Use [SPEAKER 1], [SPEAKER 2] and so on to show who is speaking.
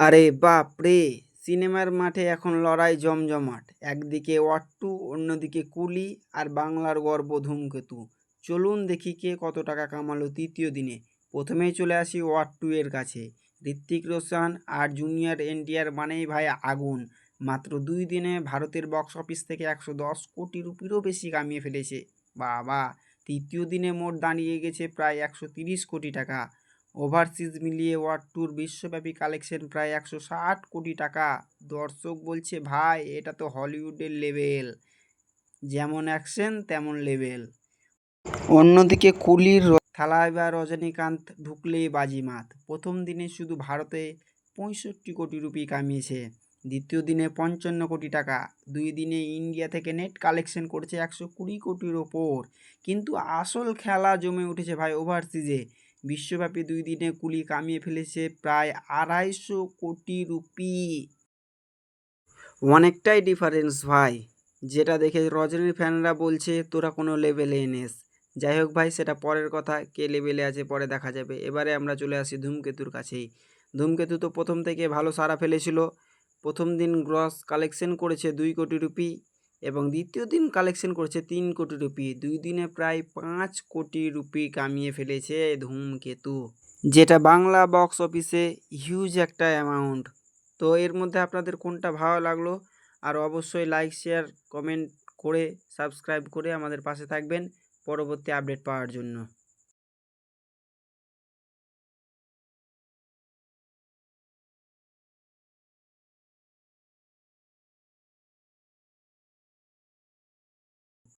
[SPEAKER 1] আরে বাপ রে, সিনেমার মাঠে এখন লড়াই জমজমাট। একদিকে অট্টু অন্যদিকে কুলি আর বাংলার গর্ব ধূমকেতু। চলুন দেখি কে কত টাকা কামালো তৃতীয় দিনে। প্রথমেই চলে আসি ওয়াট্টু এর কাছে। ঋত্বিক রোশন আর জুনিয়র এনটিআর মানেই ভাই আগুন। মাত্র দুই দিনে ভারতের বক্স অফিস থেকে একশো দশ কোটি রুপিরও বেশি কামিয়ে ফেলেছে। বাবা, তৃতীয় দিনে মোট দাঁড়িয়ে গেছে প্রায় একশো তিরিশ কোটি টাকা। ওভারসিজ মিলিয়ে ওয়ার্ড ট্যুর বিশ্বব্যাপী কালেকশন প্রায় একশো ষাট কোটি টাকা। দর্শক বলছে, ভাই, এটা তো হলিউডের লেভেল যেমন অ্যাকশন, তেমন লেভেল অন্যদিকে কুলির থালায় বা রজনীকান্ত ঢুকলেই বাজিমাত। প্রথম দিনে শুধু ভারতে পঁয়ষট্টি কোটি রুপি কামিয়েছে। দ্বিতীয় দিনে পঞ্চান্ন কোটি টাকা। দুই দিনে ইন্ডিয়া থেকে নেট কালেকশন করেছে একশো কুড়ি কোটির ওপর। কিন্তু আসল খেলা জমে উঠেছে ভাই ওভারসিজে। বিশ্বব্যাপী দুই দিনে কুলি কামিয়ে ফেলেছে প্রায় আড়াইশো কোটি রুপি। অনেকটাই ডিফারেন্স ভাই। যেটা দেখে রজনীর ফ্যানরা বলছে, তোরা কোনো লেভেলে এনেস। যাই হোক ভাই, সেটা পরের কথা, কে লেভেলে আছে পরে দেখা যাবে। এবারে আমরা চলে আসি ধূমকেতুর কাছেই। ধূমকেতু তো প্রথম থেকে ভালো সারা ফেলেছিল। প্রথম দিন গ্রস কালেকশন করেছে দুই কোটি রুপি। এবং দ্বিতীয় দিন কালেকশন করেছে তিন কোটি রুপি। দুই দিনে প্রায় পাঁচ কোটি রুপি কামিয়ে ফেলেছে ধূমকেতু, যেটা বাংলা বক্স অফিসে হিউজ একটা অ্যামাউন্ট তো এর মধ্যে আপনাদের কোনটা ভালো লাগল, আর অবশ্যই লাইক শেয়ার কমেন্ট করে সাবস্ক্রাইব করে আমাদের পাশে থাকবেন। পরবর্তী আপডেট পাওয়ার জন্য।